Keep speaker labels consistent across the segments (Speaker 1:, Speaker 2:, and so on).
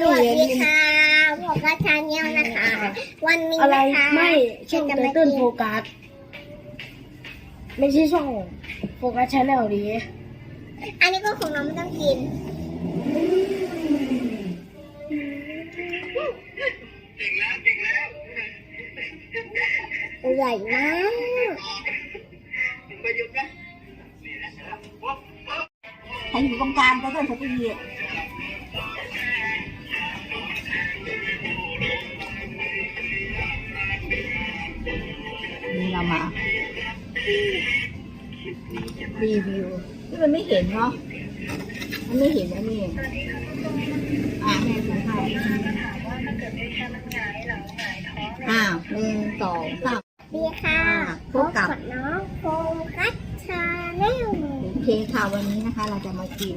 Speaker 1: สวัสดีค่ะผมก็ชาเนียลนะคะ วันนี้
Speaker 2: อะไร
Speaker 1: นะคะ
Speaker 2: ไม่ช่อง
Speaker 1: จะ
Speaker 2: ไต
Speaker 1: มา
Speaker 2: เติ้ล
Speaker 1: กิน
Speaker 2: โฟกัสไม่ใช่ช่องโฟกัสชาแนลดี
Speaker 1: อันนี้ก็ของน้องไม่ต้องกินอร่อยมาก
Speaker 3: ใครอยู่ตรงกลางก็ต้องใช้ที่ รีวิวนี่มันไม่เห็นเนาะมันไม่เห็นอันนี้อ่าแม่ถึงให้อ้าวหนึ่งสองสาม
Speaker 1: ดีค่ะ
Speaker 3: พบกับ
Speaker 1: น้องโฟกัสชาแนล
Speaker 3: โอเคค่ะวันนี้นะคะ เราจะมากิน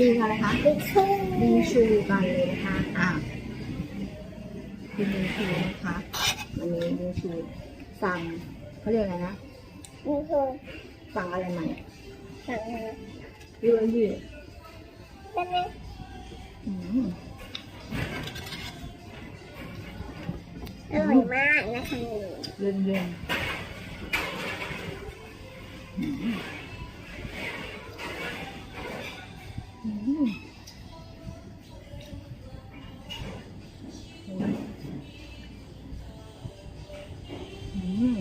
Speaker 3: ดิงอะไรคะ
Speaker 1: ดิชุ่ม
Speaker 3: บิงชูกันเลยนะคะอ่ากินบิงชูนะคะวันนี้บิงชูสั่งเขาเรียกอะไรนะ
Speaker 1: นี่คือ
Speaker 3: สั่งอะไรใหม่
Speaker 1: สั่งมา
Speaker 3: ยืดยืด
Speaker 1: ได้ไหม
Speaker 3: อืม
Speaker 1: อร่อยมากนะคะ
Speaker 3: เย็นเย็นอืม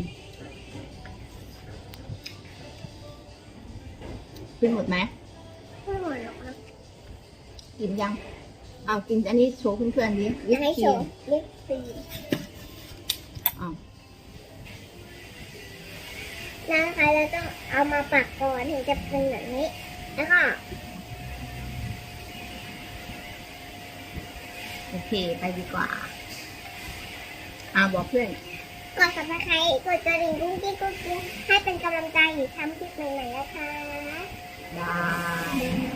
Speaker 3: อืมอืมกินหมดไหม
Speaker 1: ไม่หมดหรอกนะ
Speaker 3: กินยัง เอากินอันนี้โชว์เพื่อนๆดิ
Speaker 1: อยากให้โชว์ลิปซี
Speaker 3: อ้าว
Speaker 1: นะคะเราต้องเอามาปักก่อนถึงจะเป็นแบบนี้ แล้วก็
Speaker 3: โอเค ไปดีกว่าอ่าบอกเพื่อน
Speaker 1: กด subscribe กดกระดิ่งกุ้งกิ้งกุ้งกิ้งให้เป็นกำลังใจทำคลิปใหม่ๆนะคะ
Speaker 3: ได้